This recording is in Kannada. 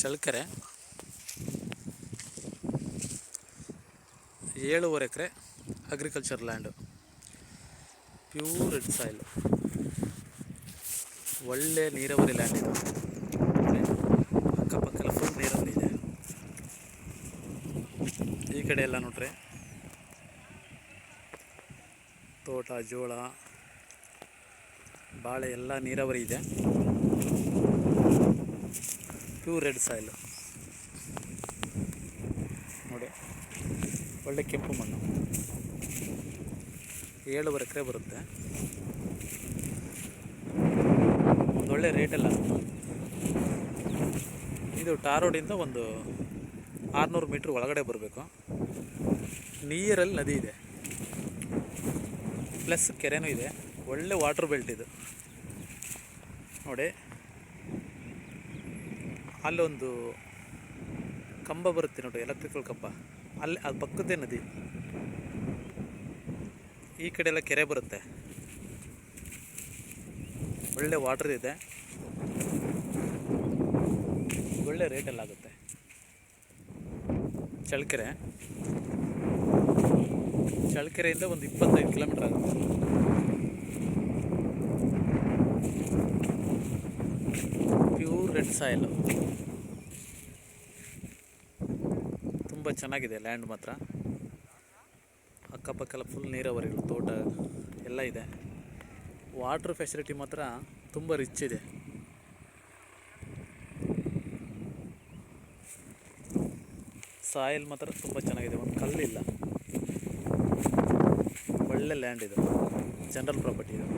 ಚಳ್ಳಕೆರೆ. ಏಳುವರೆ ಎಕರೆ agriculture land pure red soil ಒಳ್ಳೆ ನೀರಾವರಿ ಲ್ಯಾಂಡ್ ಇದು. ಅಕ್ಕಪಕ್ಕ ಫುಲ್ ನೀರಾವರಿ ಇದೆ. ಈ ಕಡೆ ಎಲ್ಲ ನೋಡ್ರಿ. ತೋಟ, ಜೋಳ, ಬಾಳೆ ಎಲ್ಲ ನೀರಾವರಿ ಇದೆ. Pure red soil. ನೋಡಿ, ಒಳ್ಳೆ ಕೆಂಪು ಮಣ್ಣು. ಏಳುವರೆ ಎಕರೆ ಬರುತ್ತೆ. ಒಂದು ಒಳ್ಳೆ ರೇಟೆಲ್ಲ ಇದು ಟಾರೋಡಿಂದ ರೋಡಿಂದ ಒಂದು ಆರುನೂರು ಮೀಟ್ರ್ ಒಳಗಡೆ ಬರಬೇಕು. ನೀರಲ್ಲಿ ನದಿ ಇದೆ. ಪ್ಲಸ್ ಕೆರೆನೂ ಇದೆ. ಒಳ್ಳೆ ವಾಟರ್ ಬೆಲ್ಟ್ ಇದು. ನೋಡಿ ಅಲ್ಲೊಂದು ಕಂಬ ಬರುತ್ತೆ ನೋಡಿ ಎಲೆಕ್ಟ್ರಿಕಲ್ ಕಂಬ. ಅಲ್ಲಿ ಅದು ಪಕ್ಕದ್ದೇ ನದಿ. ಈ ಕಡೆ ಎಲ್ಲ ಕೆರೆ ಬರುತ್ತೆ. ಒಳ್ಳೆ ವಾಟರ್ ಇದೆ. ಒಳ್ಳೆ ರೇಟೆಲ್ಲ ಆಗುತ್ತೆ. ಚಳ್ಳಕೆರೆ. ಚಳ್ಳಕೆರೆಯಿಂದ ಒಂದು ಇಪ್ಪತ್ತೈದು ಕಿಲೋಮೀಟರ್ ಆಗುತ್ತೆ. Soil soil. ತುಂಬ ಚೆನ್ನಾಗಿದೆ ಲ್ಯಾಂಡ್ ಮಾತ್ರ. ಅಕ್ಕಪಕ್ಕಲ್ಲ ಫುಲ್ ನೀರಾವರಿಗಳು ತೋಟ ಎಲ್ಲ ಇದೆ. ವಾಟ್ರ್ ಫೆಸಿಲಿಟಿ ಮಾತ್ರ ತುಂಬ ರಿಚ್ ಇದೆ. ಸಾಯಿಲ್ ಮಾತ್ರ ತುಂಬ ಚೆನ್ನಾಗಿದೆ, ಒಂದು ಕಲ್ಲಿಲ್ಲ. ಒಳ್ಳೆ ಲ್ಯಾಂಡ್ ಇದು, ಜನರಲ್ ಪ್ರಾಪರ್ಟಿ ಇದು.